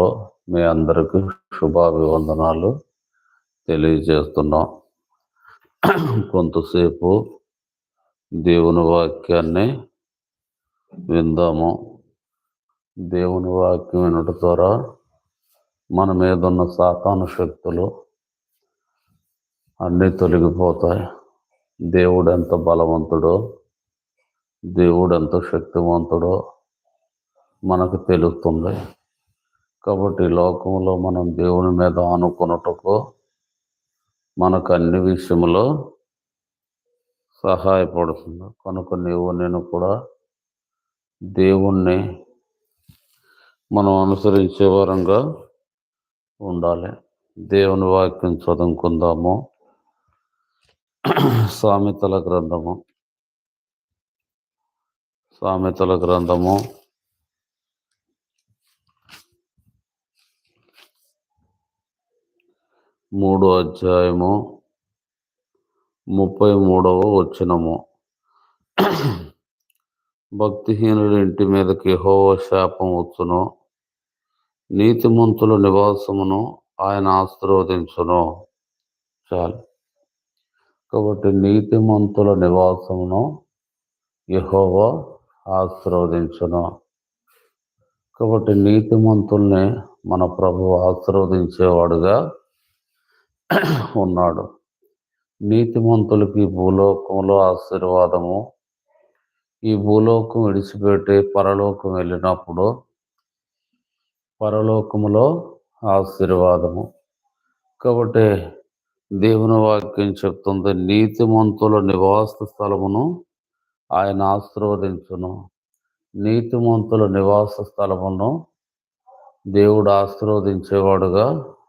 నామంలో మీ అందరికీ శుభాభివందనాలు తెలియజేస్తున్నాం. కొంతసేపు దేవుని వాక్యాన్ని విందాము. దేవుని వాక్యం వినట ద్వారా మన మీద ఉన్న సాతాను శక్తులు అన్నీ తొలగిపోతాయి. దేవుడు ఎంత బలవంతుడో దేవుడు ఎంత శక్తివంతుడో మనకు తెలుస్తుంది. కాబట్టి లోకంలో మనం దేవుని మీద ఆనుకున్నటకు మనకు అన్ని విషయంలో సహాయపడుతుంది. కనుక నీవు నేను కూడా దేవుణ్ణి మనం అనుసరించే వరంగా ఉండాలి. దేవుని వాక్యం చదువుకుందాము. సామెతల గ్రంథము. సామెతల గ్రంథము. మూడో అధ్యాయము ముప్పై మూడవ వచనము. భక్తిహీనుడి ఇంటి మీదకి హోవ శాపం వచ్చును. నీతిమంతుల నివాసమును ఆయన ఆశీర్వదించును. చాలు. కాబట్టి నీతిమంతుల నివాసమును యహోవ ఆశీర్వదించును. కాబట్టి నీతిమంతుల్ని మన ప్రభు ఆశీర్వదించేవాడుగా ఉన్నాడు. నీతిమంతులకి భూలోకంలో ఆశీర్వాదము ఈ భూలోకం విడిచిపెట్టి పరలోకం వెళ్ళినప్పుడు పరలోకములో ఆశీర్వాదము. కాబట్టి దేవుని వాక్యం చెప్తుంది నీతిమంతుల నివాస స్థలమును ఆయన ఆశీర్వదించును. నీతిమంతుల నివాస స్థలమును దేవుడు ఆశీర్వదించేవాడుగా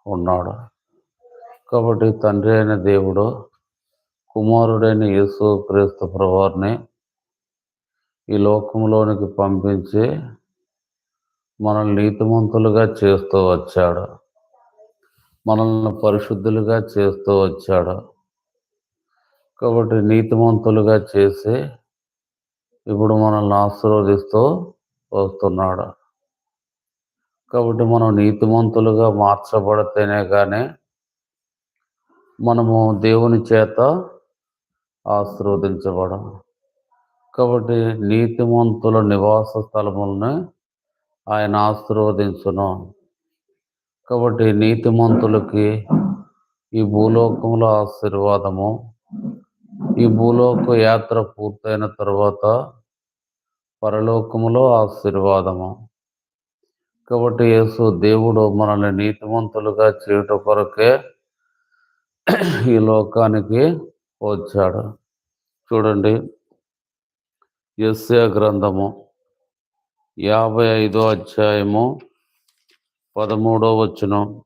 ఉన్నాడు. కాబట్టి తండ్రి అయిన దేవుడు కుమారుడైన యేసు క్రీస్తు ప్రభువారిని ఈ లోకంలోనికి పంపించి మనల్ని నీతిమంతులుగా చేస్తూ వచ్చాడు. మనల్ని పరిశుద్ధులుగా చేస్తూ వచ్చాడు. కాబట్టి నీతిమంతులుగా చేసి ఇప్పుడు మనల్ని ఆశీర్వదిస్తూ వస్తున్నాడు. కాబట్టి మనం నీతిమంతులుగా మార్చబడితేనే కానీ మనము దేవుని చేత ఆశీర్వదించబడం కాబట్టి నీతిమంతుల నివాస స్థలములను ఆయన ఆశీర్వదించును. కాబట్టి నీతిమంతులకి ఈ భూలోకంలో ఆశీర్వాదము ఈ భూలోక యాత్ర పూర్తయిన తర్వాత పరలోకములో ఆశీర్వాదము. కాబట్టి యేసు దేవుడు మనల్ని నీతిమంతులుగా చేయట కొరకే ఈ లోకానికి వచ్చాడు. చూడండి. యస్య గ్రంథము యాభై ఐదో అధ్యాయము పదమూడో వచనం.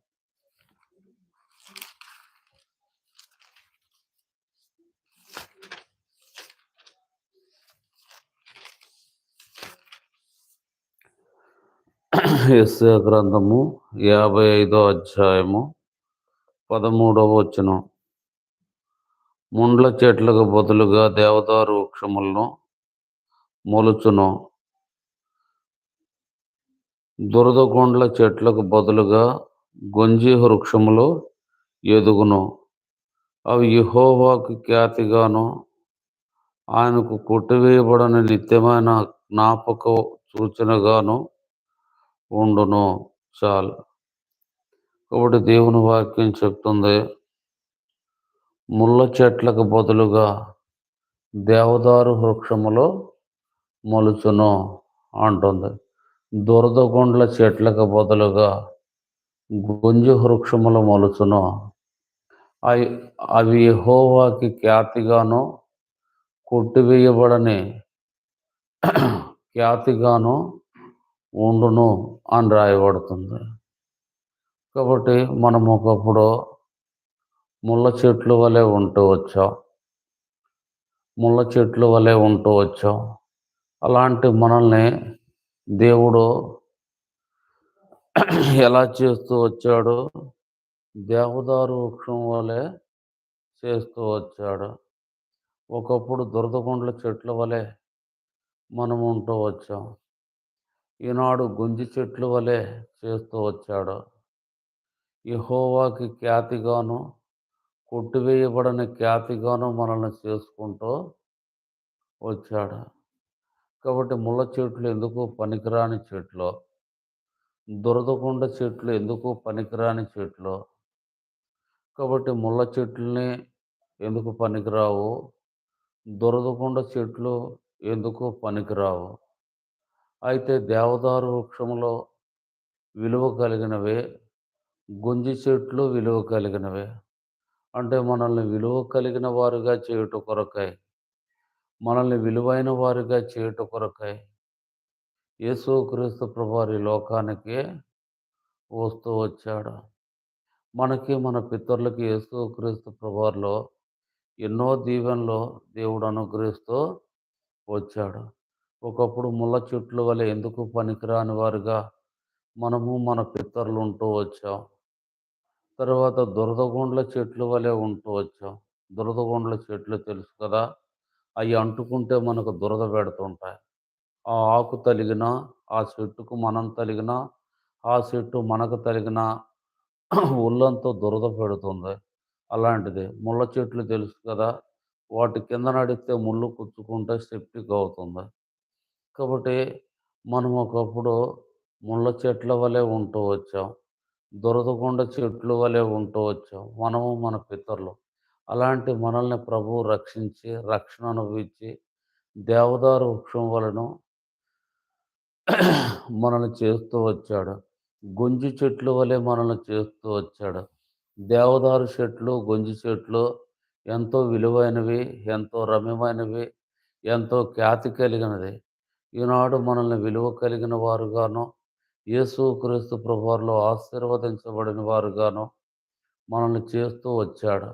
యస్య గ్రంథము యాభై ఐదో అధ్యాయము పదమూడవ వచనం. ముండ్ల చెట్లకు బదులుగా దేవదారు వృక్షములను మొలుచును దురదగొండ్ల చెట్లకు బదులుగా గొంజి వృక్షములు ఎదుగును. అవి యహోవాకు ఖ్యాతిగాను ఆయనకు కొట్టివేయబడని నిత్యమైన జ్ఞాపక సూచనగాను ఉండును. చాలు. కాబట్టి దేవుని వాక్యం చెప్తుంది ముళ్ళ చెట్లకు బదులుగా దేవదారు వృక్షములో మొలుచును అంటుంది. దురదగొండ్ల చెట్లకు బదులుగా గుంజు వృక్షములు మొలుచును. అవి అవి యెహోవాకి ఖ్యాతిగాను కొట్టివేయబడని ఖ్యాతిగాను ఉండును అని రాయబడుతుంది. కాబట్టి మనం ఒకప్పుడు ముళ్ళ చెట్లు వలె ఉంటూ వచ్చాం. ముళ్ళ చెట్లు వలె ఉంటూ వచ్చాం. అలాంటి మనల్ని దేవుడు ఎలా చేస్తూ వచ్చాడు? దేవదారు వృక్షం వలె చేస్తూ వచ్చాడు. ఒకప్పుడు దురదగుండ్ల చెట్ల వలె మనం ఉంటూ వచ్చాం. ఈనాడు గుంజి చెట్లు వలె చేస్తూ వచ్చాడు. యహోవాకి ఖ్యాతిగాను కొట్టివేయబడని ఖ్యాతిగాను మనల్ని చేసుకుంటూ వచ్చాడు. కాబట్టి ముళ్ళ చెట్లు ఎందుకు పనికిరాని చెట్లు? దురదకొండ చెట్లు ఎందుకు పనికిరాని చెట్లు? కాబట్టి ముళ్ళ చెట్లని ఎందుకు పనికిరావు? దురదకొండ చెట్లు ఎందుకు పనికిరావు? అయితే దేవదారు వృక్షంలో విలువ కలిగినవే గుంజి చెట్లు విలువ కలిగినవే. అంటే మనల్ని విలువ కలిగిన వారుగా చేయుట కొరకై మనల్ని విలువైన వారిగా చేయుట కొరకై యేసుక్రీస్తు ప్రభువారి లోకానికి వస్తూ వచ్చాడు. మనకి మన పితరులకి యేసుక్రీస్తు ప్రభువారిలో ఎన్నో దీవెనలో దేవుడు అనుగ్రహిస్తూ వచ్చాడు. ఒకప్పుడు ముళ్ళ చెట్లు వల్ల ఎందుకు పనికిరాని వారుగా మనము మన పితరులు ఉంటూ వచ్చాం. తర్వాత దురదగొండ్ల చెట్లు వలె ఉంటూ వచ్చాం. దురదగొండ్ల చెట్లు తెలుసు కదా! అవి అంటుకుంటే మనకు దురద పెడుతుంటాయి. ఆ ఆకు తలిగినా ఆ చెట్టుకు మనం తలిగినా ఆ చెట్టు మనకు తలిగినా ఒళ్ళంతా దురద పెడుతుంది. అలాంటిది ముళ్ళ చెట్లు తెలుసు కదా! వాటి కింద నడిస్తే ముళ్ళు కుచ్చుకుంటే సెప్టిక్ అవుతుంది. కాబట్టి మనం ఒకప్పుడు ముళ్ళ చెట్ల వలె ఉంటూ వచ్చాం. దురదకొండ చెట్లు వలె ఉంటూ వచ్చాం. మనము మన పితరులు. అలాంటి మనల్ని ప్రభువు రక్షించి రక్షణ అనుభవించి దేవదారు వృక్షం వలను మనల్ని చేస్తూ వచ్చాడు. గొంజి చెట్లు వలె మనల్ని చేస్తూ వచ్చాడు. దేవదారు చెట్లు గొంజి చెట్లు ఎంతో విలువైనవి ఎంతో రమ్యమైనవి ఎంతో ఖ్యాతి కలిగినది. ఈనాడు మనల్ని విలువ కలిగిన వారుగాను యేసు క్రీస్తు ప్రభువారిలో ఆశీర్వదించబడిన వారుగాను మనల్ని చేస్తూ వచ్చాడు.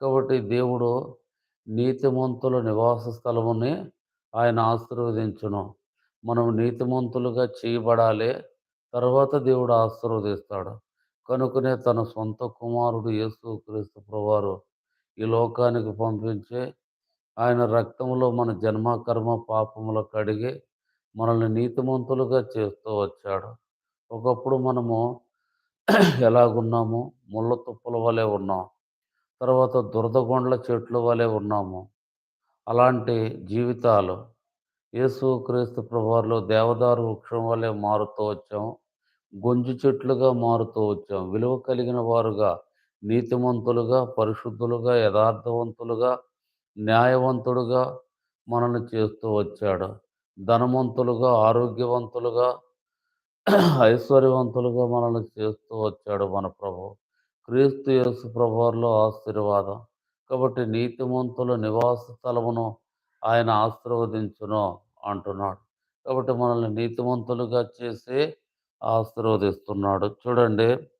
కాబట్టి దేవుడు నీతిమంతుల నివాస స్థలముని ఆయన ఆశీర్వదించును. మనం నీతిమంతులుగా చేయబడాలి తర్వాత దేవుడు ఆశీర్వదిస్తాడు. కనుకనే తన సొంత కుమారుడు యేసు క్రీస్తు ప్రభువారు ఈ లోకానికి పంపించి ఆయన రక్తంలో మన జన్మ కర్మ పాపములు కడిగి మనల్ని నీతిమంతులుగా చేస్తూ వచ్చాడు. ఒకప్పుడు మనము ఎలాగున్నాము? ముళ్ళ తుప్పల వలె ఉన్నాం. తర్వాత దురదగొండ్ల చెట్ల వలె ఉన్నాము. అలాంటి జీవితాలు యేసు క్రీస్తు ప్రభువారిలో దేవదారు వృక్షం వలె మారుతూ వచ్చాం. గొంజు చెట్లుగా మారుతూ వచ్చాం. విలువ కలిగిన వారుగా నీతిమంతులుగా పరిశుద్ధులుగా యథార్థవంతులుగా న్యాయవంతుడుగా మనల్ని చేస్తూ వచ్చాడు. ధనవంతులుగా ఆరోగ్యవంతులుగా ఐశ్వర్యవంతులుగా మనల్ని చేస్తూ వచ్చాడు మన ప్రభు. క్రీస్తు యేసు ప్రభువారిలో ఆశీర్వాదం. కాబట్టి నీతిమంతుల నివాస స్థలమును ఆయన ఆశీర్వదించును అంటున్నాడు. కాబట్టి మనల్ని నీతిమంతులుగా చేసి ఆశీర్వదిస్తున్నాడు. చూడండి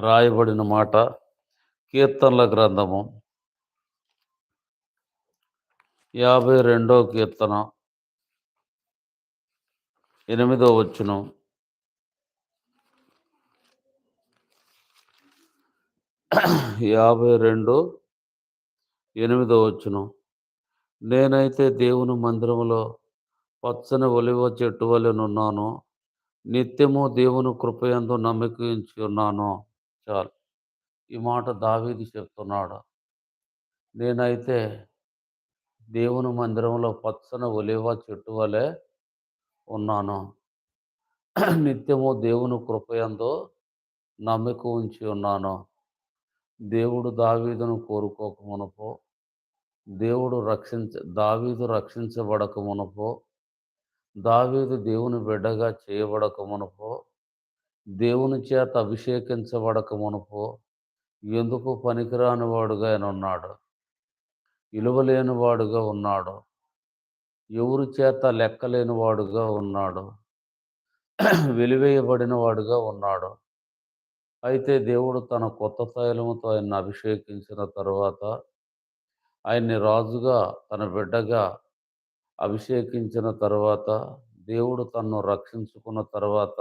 రాయబడిన మాట కీర్తనల గ్రంథము యాభై రెండో కీర్తన. ఎనిమిదో వచ్చును యాభై రెండు ఎనిమిదో వచ్చును నేనైతే దేవుని మందిరంలో పచ్చని ఒలివ చెట్టు వలెనున్నాను నిత్యము దేవుని కృపయందు నమ్మకించి ఉన్నాను. చాలు. ఈ మాట దావీది చెప్తున్నాడు. నేనైతే దేవుని మందిరంలో పచ్చని ఒలివ చెట్టు వలె ఉన్నాను. నిత్యము దేవుని కృపయందు నమ్మిక ఉంచి ఉన్నాను. దేవుడు దావీదును కోరుకోక మునపో దేవుడు రక్షించ దావీదు రక్షించబడక మునపో దావీదు దేవుని బిడ్డగా చేయబడక మునపో దేవుని చేత అభిషేకించబడక మునపో ఎందుకు పనికిరాని వాడుగా ఆయన ఉన్నాడు? ఇలువలేని వాడుగా ఉన్నాడు. ఎవరి చేత లెక్కలేని వాడుగా ఉన్నాడు? వెలివేయబడిన వాడుగా ఉన్నాడు. అయితే దేవుడు తన కొత్త తైలముతో ఆయన్ని అభిషేకించిన తర్వాత ఆయన్ని రాజుగా తన బిడ్డగా అభిషేకించిన తర్వాత దేవుడు తన్ను రక్షించుకున్న తర్వాత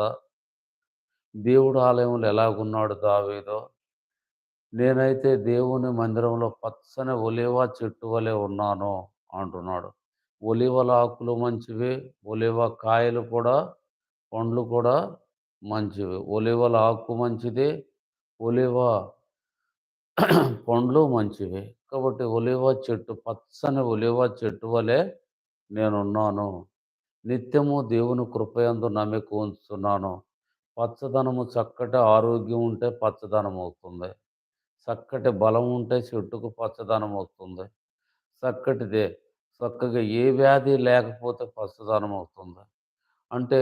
దేవుడు ఆలయంలో ఎలాగున్నాడు దావేదో? నేనైతే దేవుని మందిరంలో పచ్చని ఒలేవా చెట్టు వలె ఉన్నాను అంటున్నాడు. ఒలివల ఆకులు మంచివి ఒలివ కాయలు కూడా పండ్లు కూడా మంచివి. ఒలివల ఆకు మంచిది ఒలివ పండ్లు మంచివి. కాబట్టి ఒలివ చెట్టు పచ్చని ఒలివ చెట్టు వలె నేనున్నాను. నిత్యము దేవుని కృపయందు నమ్మిక ఉంచుతున్నాను. పచ్చదనము చక్కటి ఆరోగ్యం ఉంటే పచ్చదనం అవుతుంది చక్కటి బలం ఉంటే చెట్టుకు పచ్చదనం అవుతుంది చక్కటిదే చక్కగా ఏ వ్యాధి లేకపోతే పచ్చదనం అవుతుంది? అంటే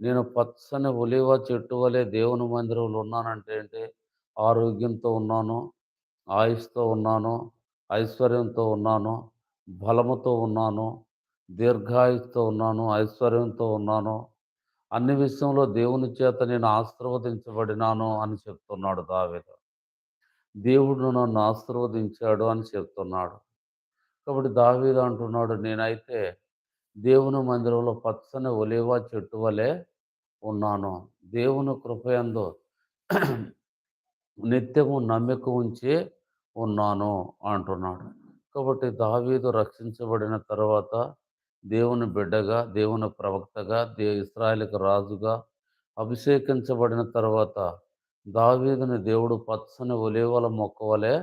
నేను పచ్చని ఒలివ చెట్టు వలె దేవుని మందిరంలో ఉన్నానంటే ఏంటి? ఆరోగ్యంతో ఉన్నాను ఆయుష్తో ఉన్నాను ఐశ్వర్యంతో ఉన్నాను బలముతో ఉన్నాను దీర్ఘాయుస్తో ఉన్నాను ఐశ్వర్యంతో ఉన్నాను. అన్ని విషయంలో దేవుని చేత నేను ఆశీర్వదించబడినాను అని చెప్తున్నాడు దావేద. దేవుడు నన్ను ఆశీర్వదించాడు అని చెప్తున్నాడు. కాబట్టి దావీదు అంటున్నాడు నేనైతే దేవుని మందిరంలో పచ్చని ఒలివ చెట్టు వలె ఉన్నాను. దేవుని కృపయందు నిత్యము నమ్మిక ఉంచి ఉన్నాను అంటున్నాడు. కాబట్టి దావీదు రక్షించబడిన తర్వాత దేవుని బిడ్డగా దేవుని ప్రవక్తగా దే ఇస్రాయల్కి రాజుగా అభిషేకించబడిన తర్వాత దావీదుని దేవుడు పచ్చని ఒలివల మొక్క వలె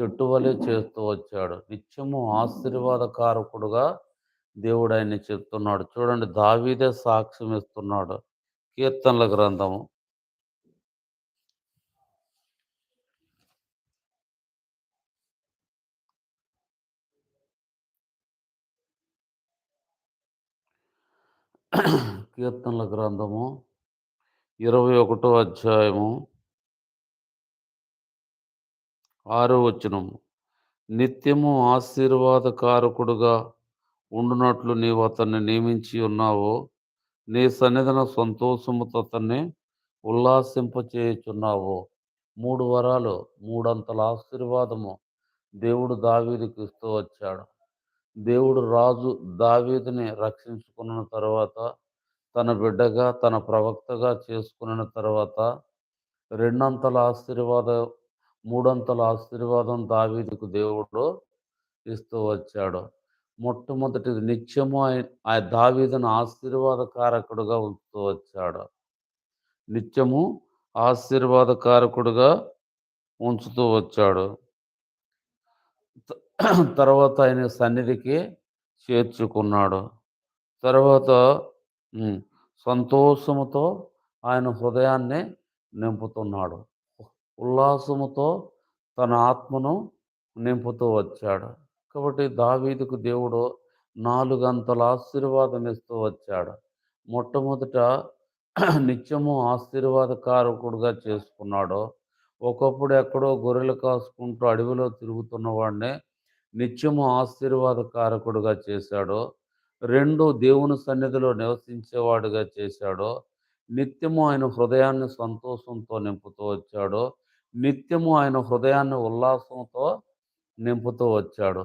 చెట్టు వలె చేస్తూ వచ్చాడు. నిత్యము ఆశీర్వాదకారకుడుగా దేవుడు ఆయన్ని చెప్తున్నాడు. చూడండి దావీదే సాక్ష్యం ఇస్తున్నాడు. కీర్తనల గ్రంథము. కీర్తనల గ్రంథము. ఇరవై ఒకటో అధ్యాయము. ఆరో వచనము. నిత్యము ఆశీర్వాదకారకుడుగా ఉండునట్లు నీవు అతన్ని నియమించి ఉన్నావో నీ సన్నిధన సంతోషముతో అతన్ని ఉల్లాసింపచేయుచున్నావు. మూడు వరాలు మూడంతల ఆశీర్వాదము దేవుడు దావీదికి ఇస్తూ వచ్చాడు. దేవుడు రాజు దావీదిని రక్షించుకున్న తర్వాత తన బిడ్డగా తన ప్రవక్తగా చేసుకున్న తర్వాత రెండంతల ఆశీర్వాద మూడంతల ఆశీర్వాదం దావీదుకు దేవుడు ఇస్తూ వచ్చాడు. మొట్టమొదటిది నిత్యము ఆయన ఆ దావీదును ఆశీర్వాదకారకుడుగా ఉంచుతూ వచ్చాడు. నిత్యము ఆశీర్వాదకారకుడుగా ఉంచుతూ వచ్చాడు. తర్వాత ఆయన సన్నిధికి చేర్చుకున్నాడు. తర్వాత సంతోషముతో ఆయన హృదయాన్ని నింపుతున్నాడు. ఉల్లాసముతో తన ఆత్మను నింపుతూ వచ్చాడు. కాబట్టి దావీదుకు దేవుడు నాలుగంతల ఆశీర్వాదం ఇస్తూ వచ్చాడు. మొట్టమొదట నిత్యము ఆశీర్వాదకారకుడుగా చేసుకున్నాడు. ఒకప్పుడు ఎక్కడో గొర్రెలు కాసుకుంటూ అడవిలో తిరుగుతున్న వాడిని నిత్యము ఆశీర్వాదకారకుడుగా చేశాడు. రెండు దేవుని సన్నిధిలో నివసించేవాడుగా చేశాడు. నిత్యము ఆయన హృదయాన్ని సంతోషంతో నింపుతూ వచ్చాడు. నిత్యము ఆయన హృదయాన్ని ఉల్లాసంతో నింపుతూ వచ్చాడు.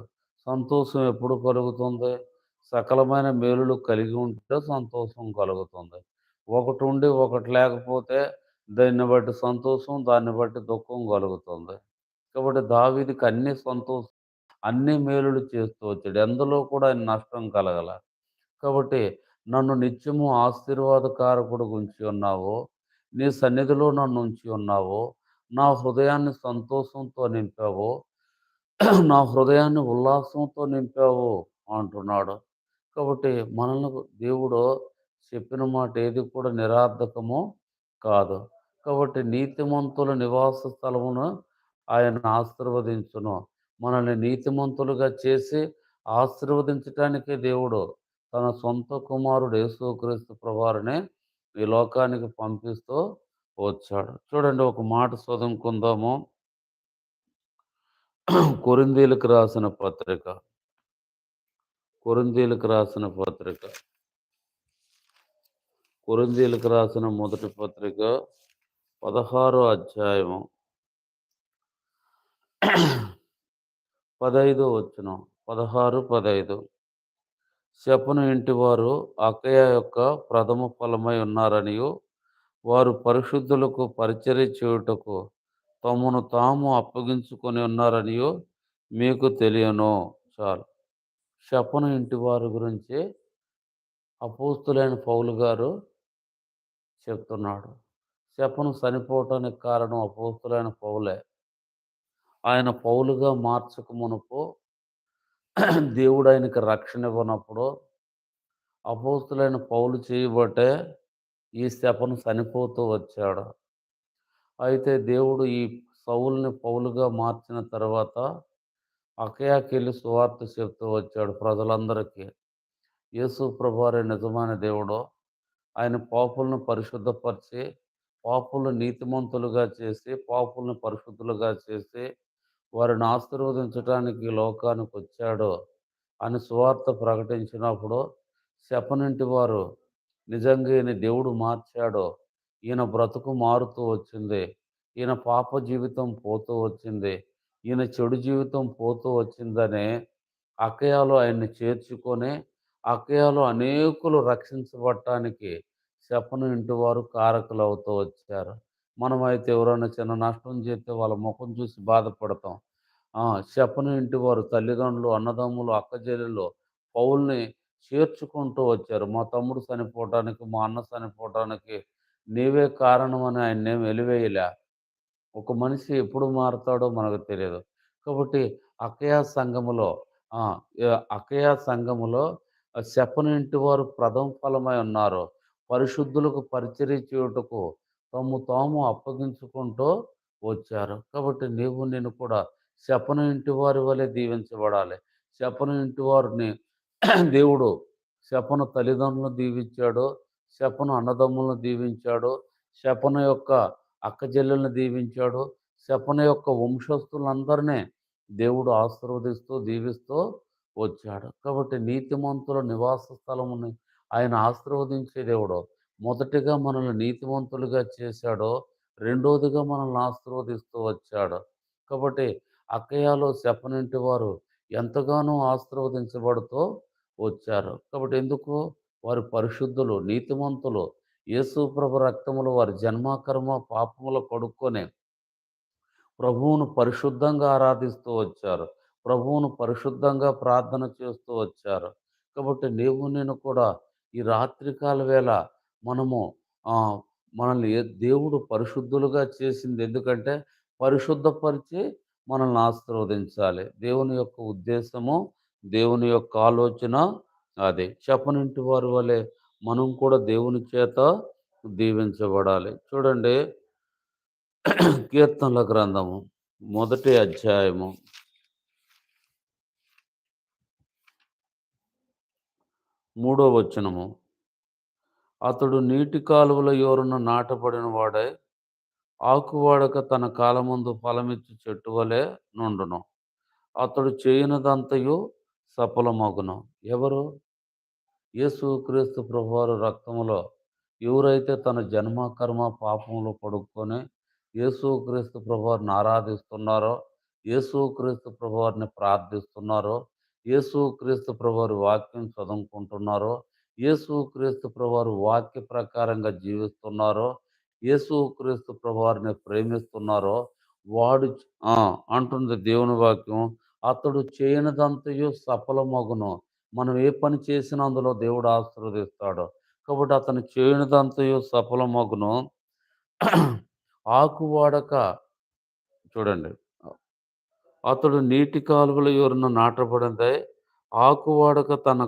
సంతోషం ఎప్పుడు కలుగుతుంది? సకలమైన మేలులు కలిగి ఉంటే సంతోషం కలుగుతుంది. ఒకటి ఉండి ఒకటి లేకపోతే దాన్ని బట్టి సంతోషం దాన్ని బట్టి దుఃఖం కలుగుతుంది. కాబట్టి దావీదికి అన్ని సంతోషం అన్ని మేలులు చేస్తూ వచ్చాడు. ఎందులో కూడా ఆయన నష్టం కలగల. కాబట్టి నన్ను నిత్యము ఆశీర్వాదకారకుడు ఉంచి ఉన్నావు. నీ సన్నిధిలో నన్ను ఉంచి ఉన్నావు. నా హృదయాన్ని సంతోషంతో నింపావు నా హృదయాన్ని ఉల్లాసంతో నింపావు అంటున్నాడు. కాబట్టి మనల్ని దేవుడు చెప్పిన మాట ఏది కూడా నిరార్థకము కాదు. కాబట్టి నీతిమంతుల నివాస స్థలమును ఆయన ఆశీర్వదించును. మనల్ని నీతిమంతులుగా చేసి ఆశీర్వదించటానికే దేవుడు తన సొంత కుమారుడు యేసుక్రీస్తు ప్రభారిని ఈ లోకానికి పంపిస్తూ వచ్చాడు. చూడండి ఒక మాట చదువుకుందాము. కొరిందీలకు రాసిన పత్రిక. కొరిందీలకు రాసిన పత్రిక. కొరిందీలకు రాసిన మొదటి పత్రిక పదహారో అధ్యాయము. పదహైదో వచ్చిన పదహారు పదహైదు. శపను ఇంటివారు అక్కయ్య యొక్క ప్రథమ ఫలమై ఉన్నారనియు వారు పరిశుద్ధులకు పరిచర్య చేయుటకు తమను తాము అప్పగించుకొని ఉన్నారనియో మీకు తెలియను. చాలు. శపన ఇంటి వారి గురించి అపోస్తులైన పౌలు గారు చెప్తున్నాడు. శపను చనిపోవటానికి కారణం అపోస్తులైన పౌలే. ఆయన పౌలుగా మార్చక మునుపు దేవుడు ఆయనకి రక్షణ ఇవ్వనప్పుడు అపోస్తులైన పౌలు చేయబట్టే ఈ శపను చనిపోతూ వచ్చాడు. అయితే దేవుడు ఈ సౌల్ని పౌలుగా మార్చిన తర్వాత అకయాకెళ్ళి సువార్త చెప్తూ వచ్చాడు ప్రజలందరికీ. యేసు ప్రభువారే నిజమైన దేవుడు ఆయన పాపులను పరిశుద్ధపరిచి పాపులను నీతిమంతులుగా చేసి పాపులను పరిశుద్ధులుగా చేసి వారిని ఆశీర్వదించడానికి లోకానికి వచ్చాడు అని సువార్త ప్రకటించినప్పుడు శపనింటి వారు నిజంగా ఈయన దేవుడు మార్చాడో ఈయన బ్రతుకు మారుతూ వచ్చింది. ఈయన పాప జీవితం పోతూ వచ్చింది. ఈయన చెడు జీవితం పోతూ వచ్చిందనే అక్కయాలో ఆయన్ని చేర్చుకొని అకయాలో అనేకులు రక్షించబడటానికి శపను ఇంటి వారు కారకులు అవుతూ వచ్చారు. మనమైతే ఎవరైనా చిన్న నష్టం చేస్తే వాళ్ళ ముఖం చూసి బాధపడతాం. ఆ, శపను ఇంటి వారు తల్లిదండ్రులు అన్నదమ్ములు అక్కచెల్లెలు పౌల్ని చేర్చుకుంటూ వచ్చారు. మా తమ్ముడు చనిపోవటానికి మా అన్న చనిపోవటానికి నీవే కారణం అని ఆయన ఏం వెలివేయలే ఒక మనిషి ఎప్పుడు మారుతాడో మనకు తెలియదు. కాబట్టి అకయా సంఘములో ఆ, అకయా సంఘములో ఆ వారు ప్రథమ ఫలమై ఉన్నారు. పరిశుద్ధులకు పరిచర్య చేయుటకు తమ్ము తాము అప్పగించుకుంటూ వచ్చారు. కాబట్టి నీవు నేను కూడా శపను ఇంటి వారి వలె దీవించబడాలి. శపను ఇంటి వారిని దేవుడు శపను తల్లిదండ్రులను దీవించాడు శపను అన్నదమ్ములను దీవించాడు శపన యొక్క అక్కచెల్లెలను దీవించాడు శపన యొక్క వంశస్థులందరినీ దేవుడు ఆశీర్వదిస్తూ దీవిస్తూ వచ్చాడు. కాబట్టి నీతిమంతుల నివాస స్థలముని ఆయన ఆశీర్వదించే దేవుడు మొదటిగా మనల్ని నీతిమంతులుగా చేశాడో రెండోదిగా మనల్ని ఆశీర్వదిస్తూ వచ్చాడు. కాబట్టి అక్కయాలో శపనింటి వారు ఎంతగానో ఆశీర్వదించబడుతూ వచ్చారు. కాబట్టి ఎందుకు? వారి పరిశుద్ధులు నీతిమంతులు. యేసు ప్రభు రక్తములు వారి జన్మకర్మ పాపములు కడుక్కొని ప్రభువును పరిశుద్ధంగా ఆరాధిస్తూ వచ్చారు. ప్రభువును పరిశుద్ధంగా ప్రార్థన చేస్తూ వచ్చారు. కాబట్టి నీవు నేను కూడా ఈ రాత్రికాల వేళ మనము మనల్ని దేవుడు పరిశుద్ధులుగా చేసింది ఎందుకంటే పరిశుద్ధపరిచి మనల్ని ఆశీర్వదించాలి. దేవుని యొక్క ఉద్దేశము దేవుని యొక్క ఆలోచన అదే. చెప్పనింటి వారి వలె మనం కూడా దేవుని చేత దీవించబడాలి. చూడండి కీర్తనల గ్రంథము మొదటి అధ్యాయము. మూడో వచనము. అతడు నీటి కాలువల యోరున నాటబడిన వాడై ఆకువాడక తన కాలముందు ఫలమిచ్చి చెట్టు వలె నుండును. అతడు చేయనిదంతయు సఫలమగును. ఎవరు? యేసు క్రీస్తు ప్రభువారు రక్తములో ఎవరైతే తన జన్మ కర్మ పాపంలో పడుకొని యేసు క్రీస్తు ప్రభువారిని ఆరాధిస్తున్నారో యేసు క్రీస్తు ప్రభువారిని ప్రార్థిస్తున్నారో యేసు క్రీస్తు ప్రభువారి వాక్యం చదువుకుంటున్నారో యేసు క్రీస్తు ప్రభువారు వాక్య ప్రకారంగా జీవిస్తున్నారో యేసు క్రీస్తు ప్రభువారిని ప్రేమిస్తున్నారో వాడు అంటుంది దేవుని వాక్యం అతడు చేయనిదంతయు సఫలమగును. మనం ఏ పని చేసినా అందులో దేవుడు ఆశీర్వదిస్తాడు. కాబట్టి అతను చేయనిదంతయు సఫలమగును. ఆకు వాడక చూడండి. అతడు నీటి కాలువల ఎవరిన నాటబడిందే ఆకు వాడక తన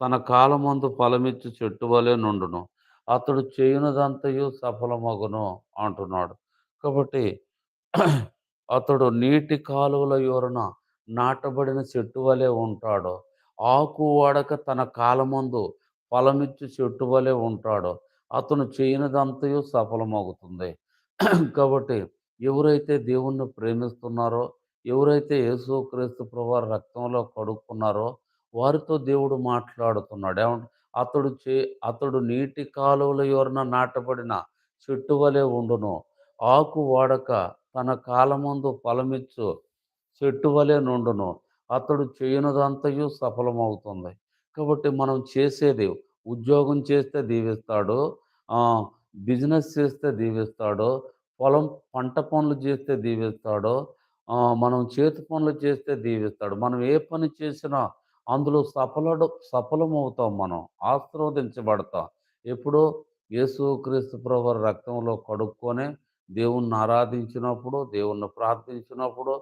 తన కాలమందు ఫలమిచ్చి చెట్టు వలె నుండును. అతడు చేయనిదంతయు సఫలమగును అంటున్నాడు. కాబట్టి అతడు నీటి కాలువల యోరన నాటబడిన చెట్టు వలె ఉంటాడు ఆకు వాడక తన కాలమందు ఫలమిచ్చు చెట్టు వలె ఉంటాడు అతను చేయనిదంతయు సఫలమవుతుంది కాబట్టి ఎవరైతే దేవుణ్ణి ప్రేమిస్తున్నారో ఎవరైతే యేసు క్రీస్తు ప్రభు రక్తంలో కడుక్కున్నారో వారితో దేవుడు మాట్లాడుతున్నాడు. ఏమంటే అతడు చే అతడు నీటి కాలువల ఎవరిన నాటబడిన చెట్టు వలె ఉండును. ఆకు వాడక తన కాలమందు ఫలమిచ్చు చెట్టు వలె నుండును. అతడు చేయనుదంతయు సఫలమవుతుంది. కాబట్టి మనం చేసేది ఉద్యోగం చేస్తే దీవిస్తాడు. బిజినెస్ చేస్తే దీవిస్తాడు. పొలం పంట పనులు చేస్తే దీవిస్తాడు. మనం చేతి పనులు చేస్తే దీవిస్తాడు. మనం ఏ పని చేసినా అందులో సఫలడు సఫలమవుతాం మనం. ఆశీర్వదించబడతాం. ఎప్పుడు యేసుక్రీస్తు ప్రభు రక్తంలో కడుక్కొని దేవుణ్ణి ఆరాధించినప్పుడు దేవుణ్ణి ప్రార్థించినప్పుడు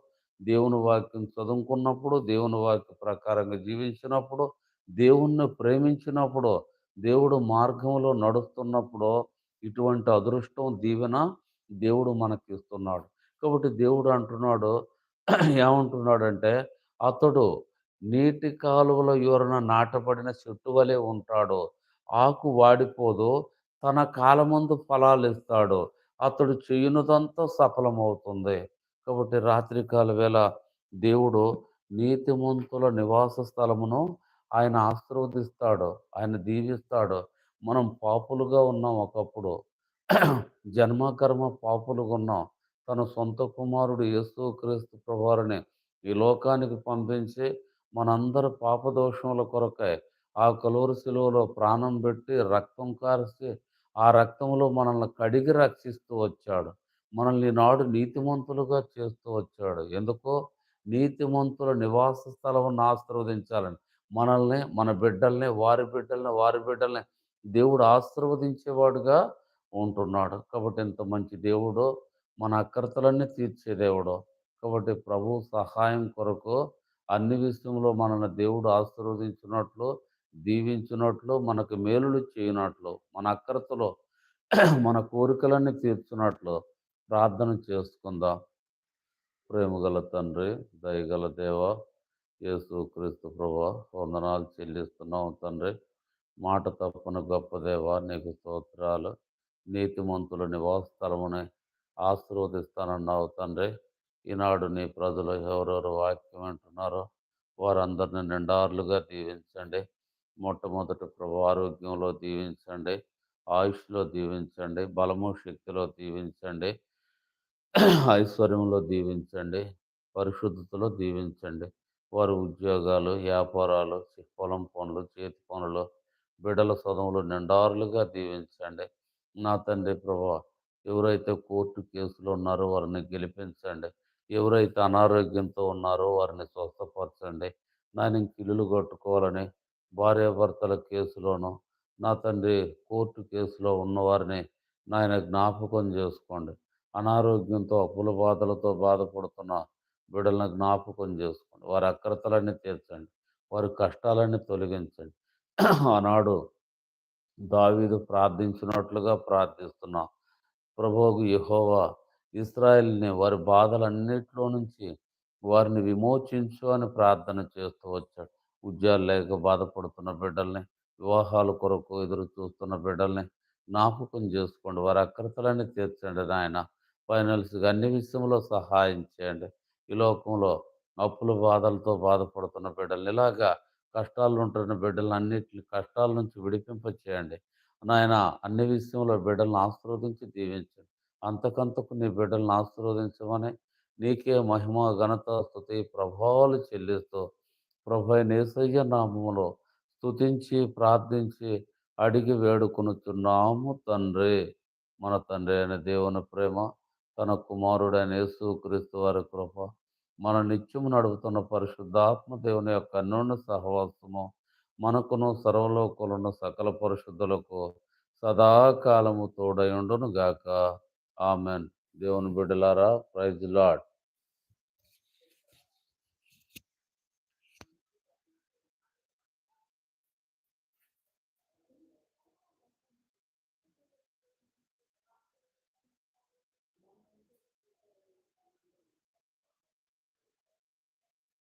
దేవుని వాక్యం చదువుకున్నప్పుడు దేవుని వాక్య ప్రకారంగా జీవించినప్పుడు దేవుణ్ణి ప్రేమించినప్పుడు దేవుడు మార్గంలో నడుస్తున్నప్పుడు ఇటువంటి అదృష్టం దీవెన దేవుడు మనకి ఇస్తున్నాడు కాబట్టి దేవుడు అంటున్నాడు ఏమంటున్నాడంటే అతడు నీటి కాలువల యోరన నాటబడిన చెట్టు వలె ఉంటాడు. ఆకు వాడిపోదు తన కాలమందు ఫలాలు ఇస్తాడు. అతడు చేయునదంతా సఫలమవుతుంది. కాబట్టి రాత్రికాల వేళ దేవుడు నీతిమంతుల నివాస స్థలమును ఆయన ఆశీర్వదిస్తాడు ఆయన దీవిస్తాడు. మనం పాపులుగా ఉన్నాం ఒకప్పుడు. జన్మకర్మ పాపులుగా ఉన్నాం. తన సొంత కుమారుడు యేసు క్రీస్తు ప్రభువారిని ఈ లోకానికి పంపించి మనందరి పాపదోషముల కొరకై ఆ కలువరి శిలువలో ప్రాణం పెట్టి రక్తం కార్చి ఆ రక్తంలో మనల్ని కడిగి రక్షిస్తూ వచ్చాడు. మనల్ని నాడు నీతిమంతులుగా చేస్తూ వచ్చాడు. ఎందుకో? నీతిమంతుల నివాస స్థలం ఆశీర్వదించాలని. మనల్ని మన బిడ్డల్ని వారి బిడ్డల్ని వారి బిడ్డల్ని దేవుడు ఆశీర్వదించేవాడుగా ఉంటున్నాడు. కాబట్టి ఇంత మంచి దేవుడు మన అక్కరతలన్నీ తీర్చే దేవుడు. కాబట్టి ప్రభు సహాయం కొరకు అన్ని విషయంలో మనల్ని దేవుడు ఆశీర్వదించినట్లు దీవించినట్లు మనకు మేలులు చేయనట్లు మన అక్రతలో మన కోరికలన్నీ తీర్చున్నట్లు ప్రార్థన చేసుకుందాం. ప్రేమగల తండ్రి దయగల దేవ యేసు క్రీస్తు ప్రభు వందనాలు చెల్లిస్తున్నాం తండ్రి. మాట తప్పని గొప్ప దేవ నీకు స్తోత్రాలు. నీతిమంతుల నివాస స్థలముని ఆశీర్వదిస్తానన్నావు తండ్రి. ఈనాడు నీ ప్రజలు ఎవరెవరు వాక్యం అంటున్నారో వారందరిని నిండారులుగా దీవించండి. మొట్టమొదటి ప్రభు ఆరోగ్యంలో దీవించండి. ఆయుష్లో దీవించండి. బలము శక్తిలో దీవించండి. ఐశ్వర్యంలో దీవించండి. పరిశుద్ధతలో దీవించండి. వారి ఉద్యోగాలు వ్యాపారాలు పొలం పనులు చేతి పనులు బిడ్డల సదములు నిండారులుగా దీవించండి. నా తండ్రి ప్రభా ఎవరైతే కోర్టు కేసులో ఉన్నారో వారిని గెలిపించండి. ఎవరైతే అనారోగ్యంతో ఉన్నారో వారిని స్వస్థపరచండి. నేను కిల్లులు కొట్టుకోవాలని కట్టుకోవాలని భార్యాభర్తల కేసులోను నా తండ్రి కోర్టు కేసులో ఉన్నవారిని నాయన జ్ఞాపకం చేసుకోండి. అనారోగ్యంతో అప్పుల బాధలతో బాధపడుతున్న బిడ్డలను జ్ఞాపకం చేసుకోండి. వారి అక్రతలన్నీ తీర్చండి. వారి కష్టాలన్నీ తొలగించండి. ఆనాడు దావీదు ప్రార్థించినట్లుగా ప్రార్థిస్తున్నాం ప్రభువుకు యహోవా ఇస్రాయల్ని వారి బాధలన్నిటిలో నుంచి వారిని విమోచించు అని ప్రార్థన చేస్తూ వచ్చాడు. ఉద్యోగాలు లేక బాధపడుతున్న బిడ్డల్ని వివాహాల కొరకు ఎదురు చూస్తున్న బిడ్డల్ని జ్ఞాపకం చేసుకోండి. వారి అక్రతలన్నీ తీర్చండి నాయన. ఫైనల్స్గా అన్ని విషయంలో సహాయం చేయండి. ఈ లోకంలో అప్పుల బాధలతో బాధపడుతున్న బిడ్డలు ఇలాగా కష్టాలు ఉంటున్న బిడ్డలను అన్నిటి కష్టాల నుంచి విడిపింప చేయండి నాయన అన్ని విషయంలో బిడ్డలను ఆశీర్వదించి దీవించండి. అంతకంతకు నీ బిడ్డలను ఆశీర్వదించమని నీకే మహిమ ఘనత స్థుతి ప్రభావాలు చెల్లిస్తూ ప్రభు నేసయ్య నామములో స్తుతించి ప్రార్థించి అడిగి వేడుకొనుచున్నాము తండ్రి. మన తండ్రి అయిన దేవుని ప్రేమ తన కుమారుడైన యేసు క్రీస్తు వారి కృప మన నిత్యము నడుపుతున్న పరిశుద్ధాత్మ దేవుని యొక్క అన్నున్న సహవాసము మనకును సర్వలోకులను సకల పరిశుద్ధులకు సదాకాలము తోడయుండును గాక ఆమెన్. దేవుని బిడ్డలారా ప్రైజ్ లాడ్